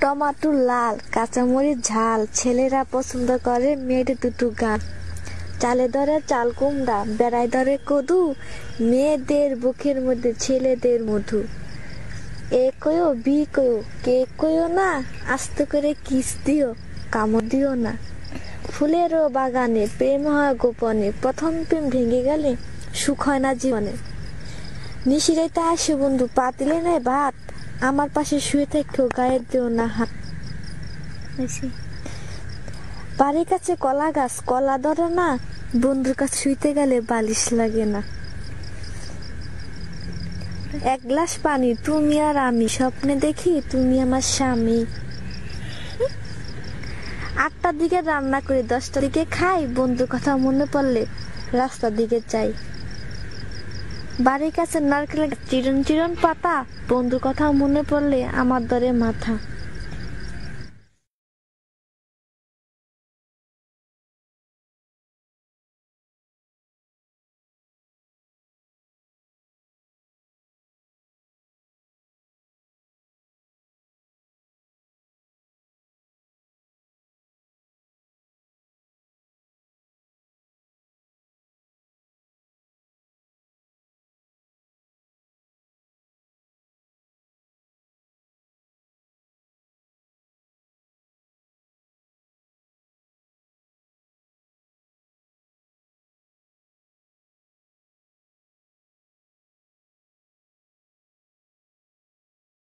Tomato লাল, কাঁচামরিচ ঝাল, ছেলেরা পছন্দ করে মেয়েদের দুটো গান। চালে ধরে চাল কুমড়া, বেড়ায় ধরে কদু, মেয়েদের বুকের মধ্যে, ছেলেদের মধু। এ কয়ো, বি কয়ো, কে কয়ো না, আস্তে করে কিস দিও, কামড় দিও না। ফুলেরও বাগানে প্রেম হয় গোপনে, প্রথম প্রেম ভেঙে গেলে সুখ হয় না জীবনে। নিশিরাইতে আসে বন্ধু, পাতিলে নাই ভাত আমার পাশে শুয়ে থেকেও গায়ে দিও না হাত। বাড়ির কাছে কলা গাছ কলা ধরে না বন্ধুর কাছে শুইতে গেলে বালিশ লাগে না। এক গ্লাস পানি তুমি আর আমি স্বপ্নে দেখি তুমি আমার স্বামী। আটটার দিকে রান্না করি দশটার দিকে খাই বন্ধুর কথা মনে পড়লে রাস্তার দিকে যাই। বাড়ির কাছে নারকেল চিরন চিরন পাতা বন্ধুর কথা মনে পড়লে আমার দরে মাথা।